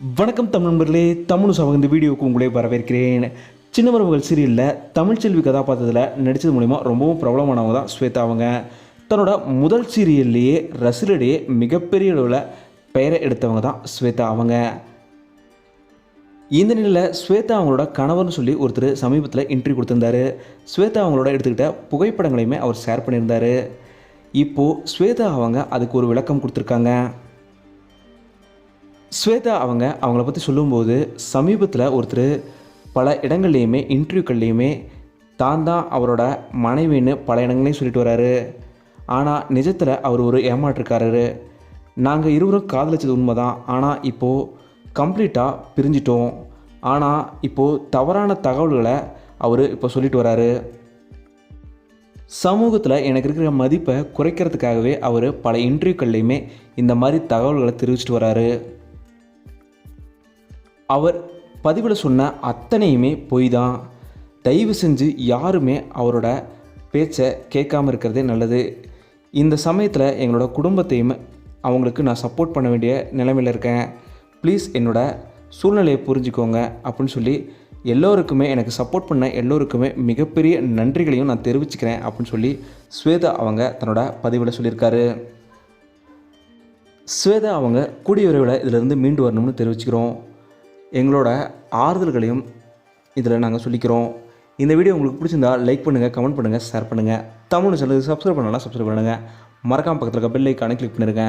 வணக்கம் தமிழ் நண்பர்களே. தமிழ் சபை இந்த வீடியோவுக்கு உங்களே வரவேற்கிறேன். சின்னமரவுகள் சீரியலில் தமிழ்ச்செல்வி கதாபாத்திரத்தில் நடித்தது மூலிமா ரொம்பவும் பிரபலமானவங்க தான் ஸ்வேதா அவங்க தன்னோட முதல் சீரியல்லையே ரசிகரிடையே மிகப்பெரிய அளவில் பெயரை எடுத்தவங்க தான் ஸ்வேதா அவங்க. இந்த நிலையில் ஸ்வேதா அவங்களோட கணவர்னு சொல்லி ஒருத்தர் சமீபத்தில் இன்ட்ரி கொடுத்துருந்தாரு. ஸ்வேதா அவங்களோட எடுத்துக்கிட்ட புகைப்படங்களையுமே அவர் ஷேர் பண்ணியிருந்தாரு. இப்போது ஸ்வேதா அவங்க அதுக்கு ஒரு விளக்கம் கொடுத்துருக்காங்க. ஸ்வேதா அவங்க அவங்கள பற்றி சொல்லும்போது சமீபத்தில் ஒருத்தர் பல இடங்கள்லையுமே இன்டர்வியூக்கள்லேயுமே தான் தான் அவரோட மனைவின்னு பல இடங்களையும் சொல்லிட்டு வராரு. ஆனால் நிஜத்தில் அவர் ஒரு ஏமாற்றுக்காரரு. நாங்கள் இருவரும் காதலிச்சது உண்மை தான் ஆனால் இப்போது கம்ப்ளீட்டாக பிரிஞ்சிட்டோம். ஆனால் இப்போது தவறான தகவல்களை அவர் இப்போ சொல்லிட்டு வராரு. சமூகத்தில் எனக்கு இருக்கிற மதிப்பை குறைக்கிறதுக்காகவே அவர் பல இன்டர்வியூக்கள்லேயுமே இந்த மாதிரி தகவல்களை தெரிவிச்சிட்டு வராரு. அவர் பதிவில் சொன்ன அத்தனையுமே பொய் தான் தயவு செஞ்சு யாருமே அவரோட பேச்சை கேட்காம இருக்கிறதே நல்லது. இந்த சமயத்தில் எங்களோட குடும்பத்தையும் அவங்களுக்கு நான் சப்போர்ட் பண்ண வேண்டிய நிலைமையில் இருக்கேன். ப்ளீஸ் என்னோட சூழ்நிலையை புரிஞ்சுக்கோங்க அப்படின்னு சொல்லி எல்லோருக்குமே எனக்கு சப்போர்ட் பண்ண எல்லோருக்குமே மிகப்பெரிய நன்றிகளையும் நான் தெரிவிச்சுக்கிறேன் அப்படின்னு சொல்லி ஸ்வேதா அவங்க தன்னோட பதிவில் சொல்லியிருக்காரு. ஸ்வேதா அவங்க கூடிய விரைவில் இதிலிருந்து மீண்டு வரணும்னு தெரிவிச்சுக்கிறோம். எங்களோட ஆறுதல்களையும் இதில் நாங்கள் சொல்லிக்கிறோம். இந்த வீடியோ உங்களுக்கு பிடிச்சிருந்தா லைக் பண்ணுங்கள் கமெண்ட் பண்ணுங்கள் ஷேர் பண்ணுங்கள் தமிழ் சேனலுக்கு சப்ஸ்கிரைப் பண்ணலாம் சப்ஸ்கிரைப் பண்ணுங்கள் மறக்காம பக்கத்தில் இருக்க பெல் ஐக்கானை கிளிக் பண்ணிருங்க.